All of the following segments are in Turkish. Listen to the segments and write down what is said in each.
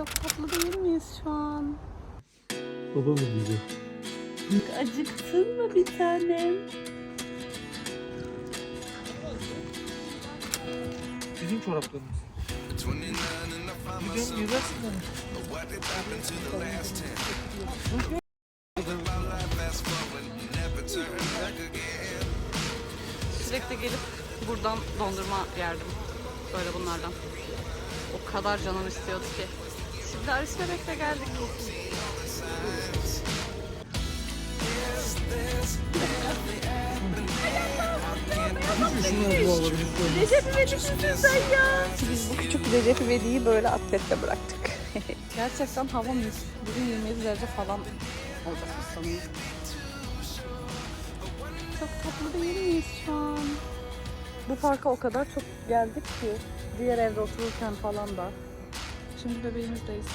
Çok tatlı değil miyiz şu an? Baba mı diyecek? Acıktın mı bir tanem? Bizim çoraplarımız. Gidiyorum yüzersin yani. Sürekli gelip buradan dondurma yerdim. Böyle bunlardan. O kadar canım istiyordu ki. Şimdi Aris Bebek'le geldik. Recep İvedik misin sen ya? Biz bu küçük Recep İvedik'i böyle atletle bıraktık. Gerçekten hava mis. Bugün 27 derece falan olacak sanırım. Çok tatlı değil miyiz şu an? Bu parka o kadar çok geldik ki. Diğer evde otururken falan da. Şimdi bebeğimizdeyiz.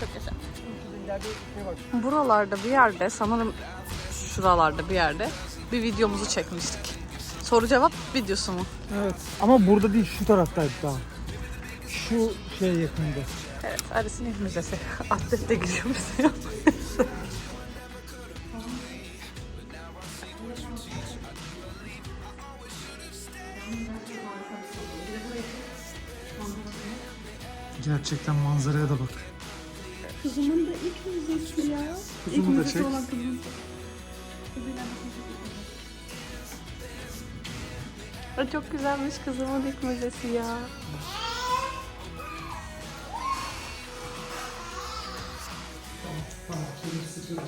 çok yaşa. Buralarda bir yerde sanırım şuralarda bir yerde bir videomuzu çekmiştik. Soru cevap videosu mu? Evet. Ama burada değil şu taraftaydı daha. Şu şey yakında. Evet, Aris'in müzesi. Atletle giriyor müzeye. Gerçekten manzaraya da bak. Kızımın da ilk müzesi ya. Kızımı da çek. olan kızım. O çok güzelmiş kızımın ilk müzesi ya. Tamam, şimdi sıkıntı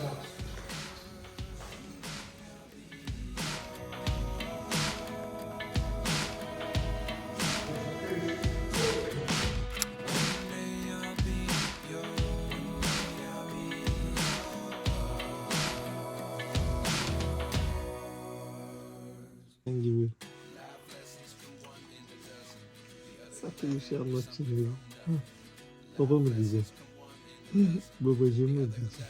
Sakın bir şey anlatacağım ya. Baba mı diyecek? Babacığım mı diyecek?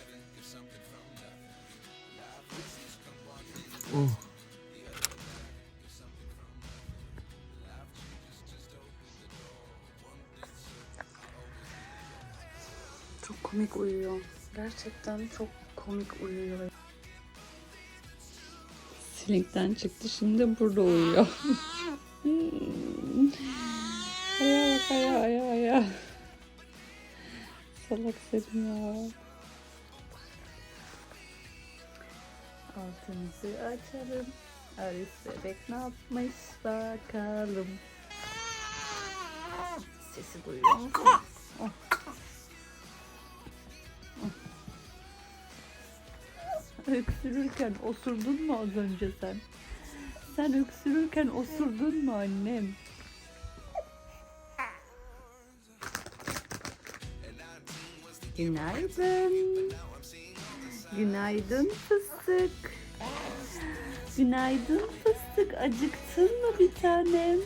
Oh. Çok komik uyuyor. Gerçekten çok komik uyuyor. Silinkten çıktı şimdi burada uyuyor. Hmm. aya bak aya aya aya. Salak senin ya. Altımızı açalım. Aris bebek ne yapmış bakalım. Sesi duyuyor musun? Oh. Öksürürken osurdun mu az önce sen? Sen öksürürken osurdun mu annem? Günaydın. Günaydın fıstık. Günaydın fıstık. Acıktın mı bir tanem?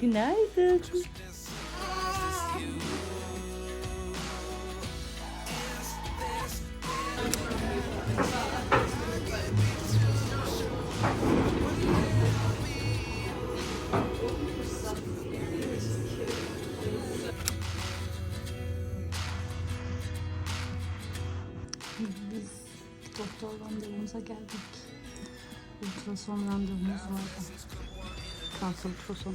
Günaydın. Biz doktor randevumuza geldik. Ultrason randevumuz vardı. Kanser ultrasonu.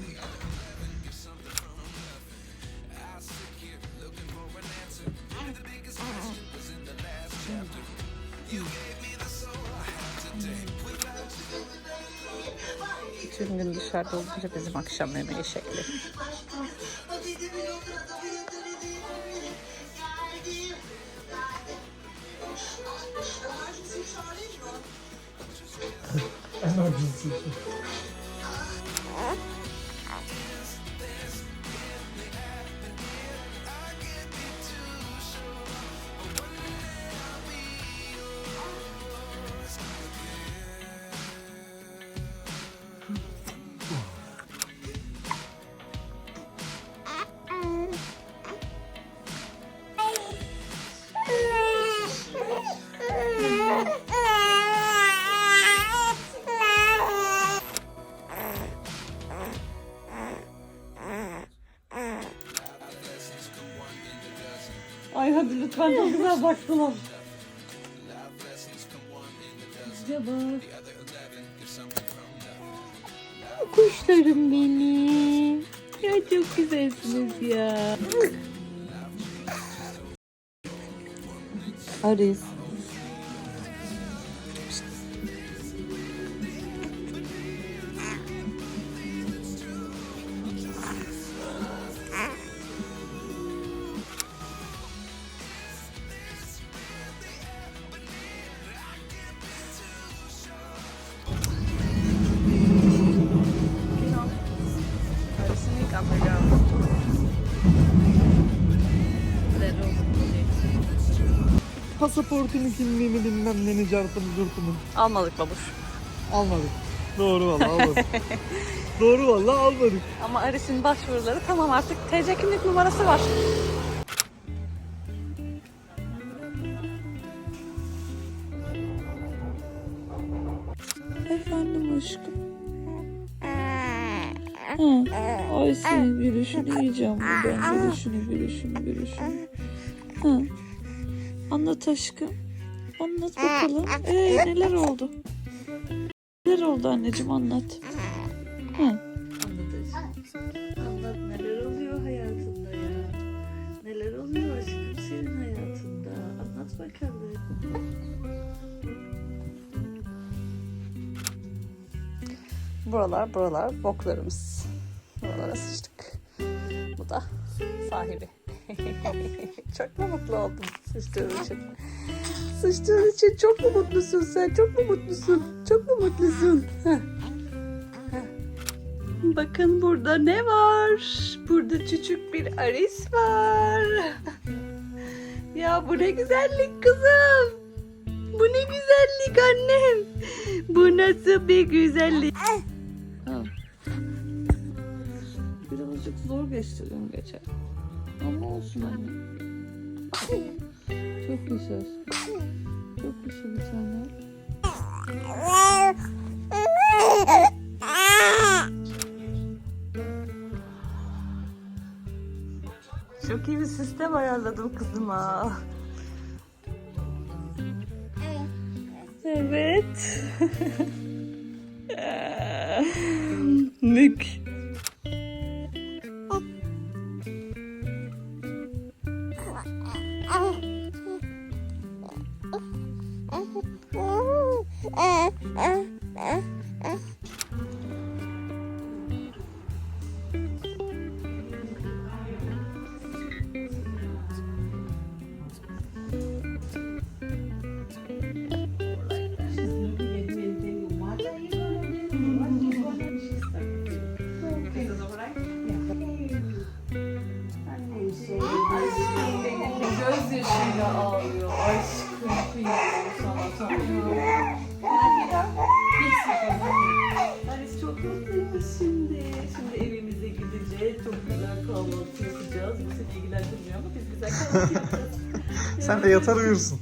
Tüm gün dışarıda olunca bizim akşam yemeği şekli. Lütfen çok güzel baktılar. Bize bak. Kuşlarım benim. Ya çok güzelsiniz ya. Aris. Pasaportunu kimliğini bilmem neni cartını curtunu. Almadık babuş. Almadık. Doğru valla almadık. Doğru valla almadık. Ama Aris'in başvuruları tamam artık TC kimlik numarası var. Efendim aşkım. Ha. Ay senin gülüşünü yiyeceğim buradan. Gülüşünü, gülüşünü, gülüşünü. Ha. Anlat aşkım. Anlat bakalım. Ee, neler oldu? Neler oldu anneciğim anlat. Ha. Anlat neler oluyor hayatında ya? Neler oluyor aşkım senin hayatında? Anlat bakalım. Buralar buralar boklarımız. Buralara sıçtık. Bu da sahibi. çok mu mutlu oldun sıçtığın için? Sıçtığın için çok mu mutlusun sen? Çok mu mutlusun? Çok mu mutlusun? Bakın burada ne var? Burada küçük bir aris var. ya bu ne güzellik kızım. Bu ne güzellik annem. Bu nasıl bir güzellik? Birazcık zor geçti dün gece. Ama olsun anne. Çok güzel. Çok güzel bir tane. Çok iyi bir sistem ayarladım kızıma. Evet. Mük. Gözyaşıyla ağlıyor. Aşkım kıyamam sana tanrım. Aris çok mutluymuş şimdi. Şimdi evimize gideceğiz. Çok güzel kahvaltı yapacağız. Bu seni ilgilendirmiyor ama biz güzel kahvaltı yapacağız. Sen de yatar uyursun.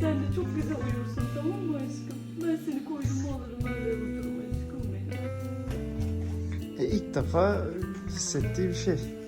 Sen de çok güzel uyursun tamam mı aşkım? Ben seni koynuma alırım öyle uyuturum aşkım benim. E, ilk defa hissettiği bir şey.